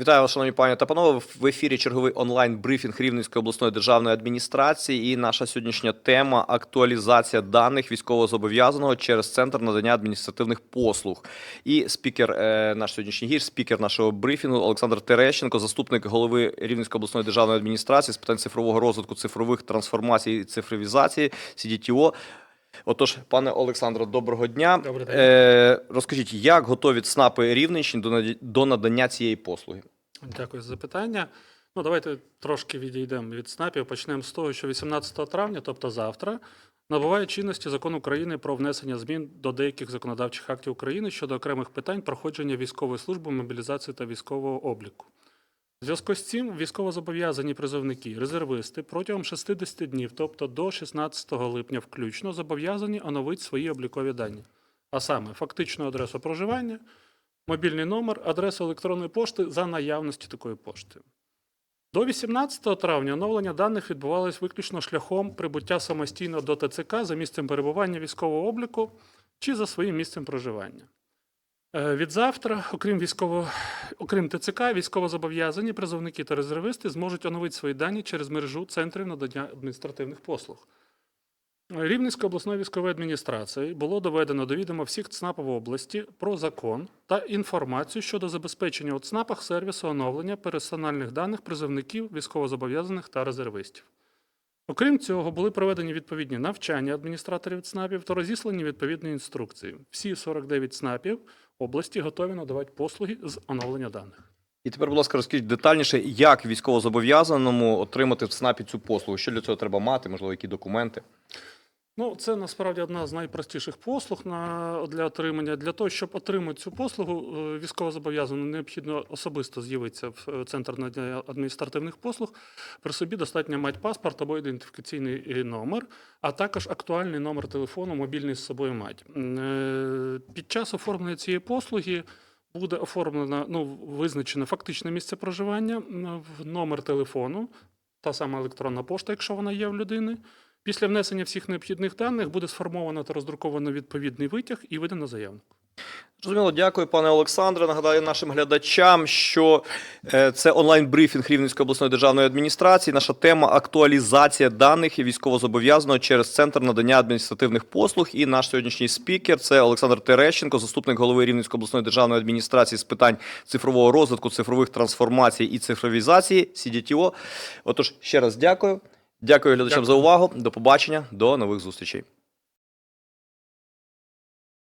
Вітаю вас, шановні пані та панове. В ефірі черговий онлайн-брифінг Рівненської обласної державної адміністрації. І наша сьогоднішня тема актуалізація даних військовозобов'язаного через центр надання адміністративних послуг. І спікер, е, наш сьогоднішній гість, спікер нашого брифінгу Олександр Терещенко, заступник голови Рівненської обласної державної адміністрації з питань цифрового розвитку, цифрових трансформацій і цифровізації CDTO. Отож, пане Олександре, доброго дня. Добрий день. Е, розкажіть, як готові ЦНАПи Рівненщини до наді- до надання цієї послуги? Дякую за запитання. Ну, давайте трошки відійдемо від СНАПів. Почнемо з того, що 18 травня, тобто завтра, набуває чинності закон України про внесення змін до деяких законодавчих актів України щодо окремих питань проходження військової служби, мобілізації та військового обліку. В зв'язку з цим військовозобов'язані призовники, резервисти протягом 60 днів, тобто до 16 липня включно, зобов'язані оновити свої облікові дані, а саме фактичну адресу проживання, мобільний номер, адресу електронної пошти за наявності такої пошти. До 18 травня оновлення даних відбувалось виключно шляхом прибуття самостійно до ТЦК за місцем перебування військового обліку чи за своїм місцем проживання. Е, Від завтра, окрім військово, окрім ТЦК, військовозобов'язані призовники та резервисти зможуть оновити свої дані через мережу центрів надання адміністративних послуг. Рівненської обласної військової адміністрації було доведено до відома всіх ЦНАПів області про закон та інформацію щодо забезпечення у ЦНАПах сервісу оновлення персональних даних призовників, військовозобов'язаних та резервистів. Окрім цього, були проведені відповідні навчання адміністраторів ЦНАПів та розіслані відповідні інструкції. Всі 49 ЦНАПів області готові надавати послуги з оновлення даних. І тепер, будь ласка, розкажіть детальніше, як військовозобов'язаному отримати в ЦНАПі цю послугу? Що для цього треба мати? Можливо, які документи? Ну, це насправді одна з найпростіших послуг на, для отримання. Для того, щоб отримати цю послугу, е, військовозобов'язаному необхідно особисто з'явитися в е, центр надання адміністративних послуг. При собі достатньо мати паспорт або ідентифікаційний е, номер, а також актуальний номер телефону, мобільний з собою мати. Під час оформлення цієї послуги буде оформлено, ну, визначено фактичне місце проживання, в номер телефону, та сама електронна пошта, якщо вона є в людини. Після внесення всіх необхідних даних буде сформовано та роздруковано відповідний витяг і видано заявнику. Зрозуміло, дякую, пане Олександре. Нагадаю нашим глядачам, що е, це онлайн-брифінг Рівненської обласної державної адміністрації. Наша тема актуалізація даних і військовозобов'язаного через центр надання адміністративних послуг. І наш сьогоднішній спікер це Олександр Терещенко, заступник голови Рівненської обласної державної адміністрації з питань цифрового розвитку, цифрових трансформацій і цифровізації CDTO. Отож, ще раз дякую. Дякую глядачам Дякую. за увагу. До побачення, до нових зустрічей.